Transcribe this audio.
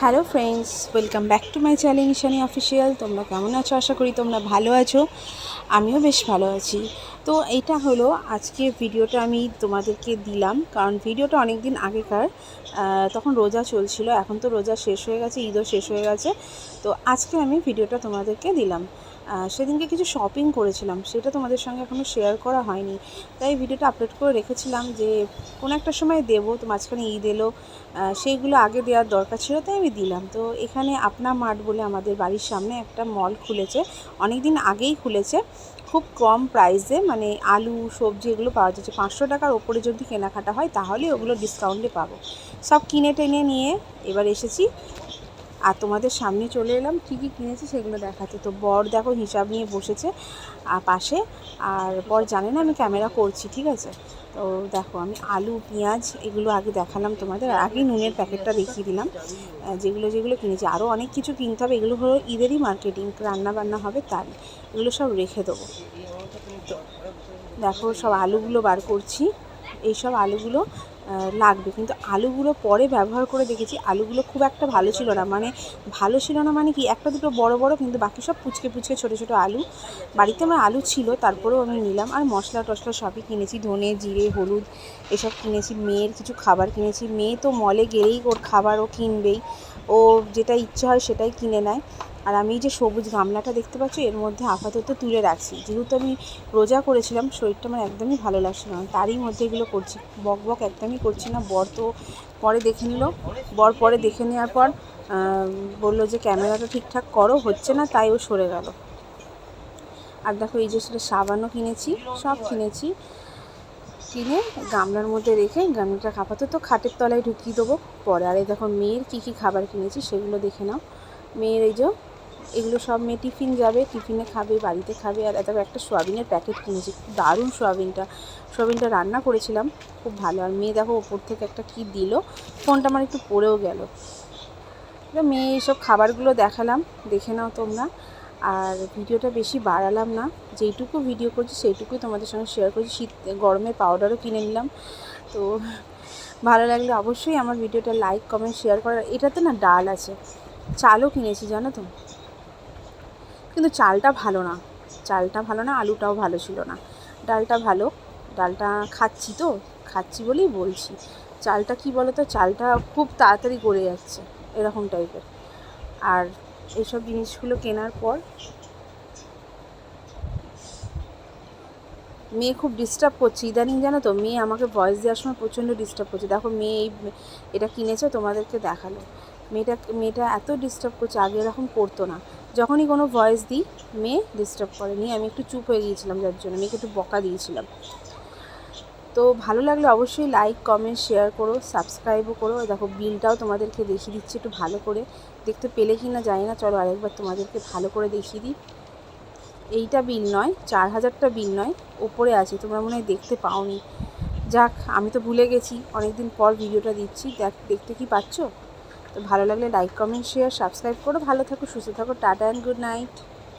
Hello friends welcome back to my channel Ishani official তোমরা কেমন আছো? আশা করি তোমরা ভালো আছো। আমিও বেশ ভালো আছি। তো এটা হলো আজকে ভিডিওটা আমি তোমাদেরকে দিলাম। কারণ ভিডিওটা অনেক দিন আগেকার তখন রোজা চলছিল। এখন তো রোজা শেষ হয়ে গেছে, ঈদও শেষ হয়ে গেছে। তো আজকে আমি ভিডিওটা তোমাদেরকে দিলাম। সেদিনকে কিছু শপিং করেছিলাম, সেটা তোমাদের সঙ্গে এখনও শেয়ার করা হয়নি। তাই ভিডিওটা আপলোড করে রেখেছিলাম যে, কোনো একটা সময় দেবো, তো মাঝখানে ঈদ এলো সেইগুলো আগে দেওয়ার দরকার ছিল, তাই আমি দিলাম। তো এখানে আপনা মাঠ বলে আমাদের বাড়ির সামনে একটা মল খুলেছে অনেক দিন আগেই খুলেছে। খুব কম প্রাইসে মানে আলু, সবজি এগুলো পাওয়া যাচ্ছে। পাঁচশো টাকার ওপরে যদি কেনাকাটা হয়, তাহলে ওগুলো ডিসকাউন্টে পাবো। সব কিনে টেনে নিয়ে এবার এসেছি। আর তোমাদের সামনে চলে এলাম, কী কী কিনেছি সেগুলো দেখাতে তো বর দেখো হিসাব নিয়ে বসেছে আর পাশে, আর বর জানে না আমি ক্যামেরা করছি, ঠিক আছে? তো দেখো আমি আলু, পেঁয়াজ এগুলো আগে দেখালাম তোমাদের আগে নুনের প্যাকেটটা দেখিয়ে দিলাম। যেগুলো যেগুলো কিনেছি আরও অনেক কিছু কিনতে হবে। এগুলো হলো ঈদেরই মার্কেটিং রান্না বান্না হবে তাই, এগুলো সব রেখে দেবো। দেখো সব আলুগুলো বার করছি। এই সব আলুগুলো লাগবে। কিন্তু আলুগুলো পরে ব্যবহার করে দেখেছি, আলুগুলো খুব একটা ভালো ছিল না। মানে ভালো ছিল না মানে কি, একটা দুটো বড় বড় কিন্তু বাকি সব পুচকে পুচকে ছোটো ছোটো আলু। বাড়িতে আমার আলু ছিল, তারপরেও আমি নিলাম। আর মশলা টশলা সবই কিনেছি, ধনে, জিরে, হলুদ, এসব কিনেছি। মেয়ের কিছু খাবার কিনেছি। মেয়ে তো মলে গেলেই ওর খাবারও কিনবেই। ও যেটা ইচ্ছে হয় সেটাই কিনে নেয়। আর আমি যে সবুজ গামলাটা দেখতে পাচ্ছি, এর মধ্যে আপাতত তুলে রাখছি। যেহেতু আমি রোজা করেছিলাম, শরীরটা আমার একদমই ভালো লাগছিল না। তারই মধ্যে এগুলো করছি। বক বক একদমই করছি না। বর তো পরে দেখে নিল। বর পরে দেখে নেওয়ার পর বলল যে ক্যামেরাটা ঠিকঠাক করো, হচ্ছে না, তাই ও সরে গেল। আর দেখো এই যে সেটা সাবানও কিনেছি, সব কিনেছি। কিনে গামলার মধ্যে রেখে গামলাটা আপাতত খাটের তলায় ঢুকিয়ে দেবো। পরে আর দেখো মেয়ের কী কী খাবার কিনেছি, সেগুলো দেখে নাও। মেয়ের এই যে, এগুলো সব মেয়ে টিফিন যাবে, টিফিনে খাবে, বাড়িতে খাবে। আর তারপর একটা সোয়াবিনের প্যাকেট কিনেছি খুব দারুণ সোয়াবিনটা। সোয়াবিনটা রান্না করেছিলাম, খুব ভালো। আর মেয়ে দেখো ওপর থেকে একটা কী দিল, ফোনটা আমার একটু পড়েও গেল। মেয়ে এইসব খাবারগুলো দেখালাম, দেখে নাও তোমরা। আর ভিডিওটা বেশি বাড়ালাম না। যেইটুকু ভিডিও করছি, সেইটুকুই তোমাদের সঙ্গে শেয়ার করছি। শীত গরমের পাউডারও কিনে নিলাম। তো ভালো লাগলে অবশ্যই আমার ভিডিওটা লাইক কমেন্ট শেয়ার করার। এটাতে না ডাল আছে। চালও কিনেছি, জানো তো? কিন্তু চালটা ভালো না। চালটা ভালো না, আলুটাও ভালো ছিল না। ডালটা ভালো। ডালটা খাচ্ছি তো? খাচ্ছি বলেই বলছি। চালটা কি বলো তো চালটা খুব তাড়াতাড়ি গড়ে যাচ্ছে, এরকম টাইপের আর এইসব জিনিসগুলো কেনার পর মেয়ে খুব ডিস্টার্ব করছে। ইদানিং জানো তো, মেয়ে আমাকে ভয়েস দেওয়ার সময় প্রচণ্ড ডিস্টার্ব করছে। দেখো মেয়ে এই এটা কিনেছে, তোমাদেরকে দেখাল। মেয়েটা মেয়েটা এত ডিস্টার্ব করছে, আগে এরকম করতো না। যখনই কোনো ভয়েস দিই, মেয়ে ডিস্টার্ব করে নিয়ে আমি একটু চুপ হয়ে গিয়েছিলাম যার জন্য। মেয়েকে একটু বকা দিয়েছিলাম। তো ভালো লাগলে অবশ্যই লাইক কমেন্ট শেয়ার করো সাবস্ক্রাইবও করো। দেখো, বিলটাও তোমাদেরকে দেখিয়ে দিচ্ছি একটু ভালো করে। দেখতে পেলে কি না জানি না, চলো আরেকবার তোমাদেরকে ভালো করে দেখিয়ে দিই। এইটা বিল নয়, চার হাজারটা বিল নয়, ওপরে আছে, তোমরা মনে হয় দেখতে পাওনি। যাক, আমি তো ভুলে গেছি অনেক দিন পর ভিডিওটা দিচ্ছি, দেখ, দেখতে কি পাচ্ছ? তো ভালো লাগলে লাইক কমেন্ট শেয়ার সাবস্ক্রাইব করো। ভালো থাকো, সুস্থ থাকো, টাটা অ্যান্ড গুড নাইট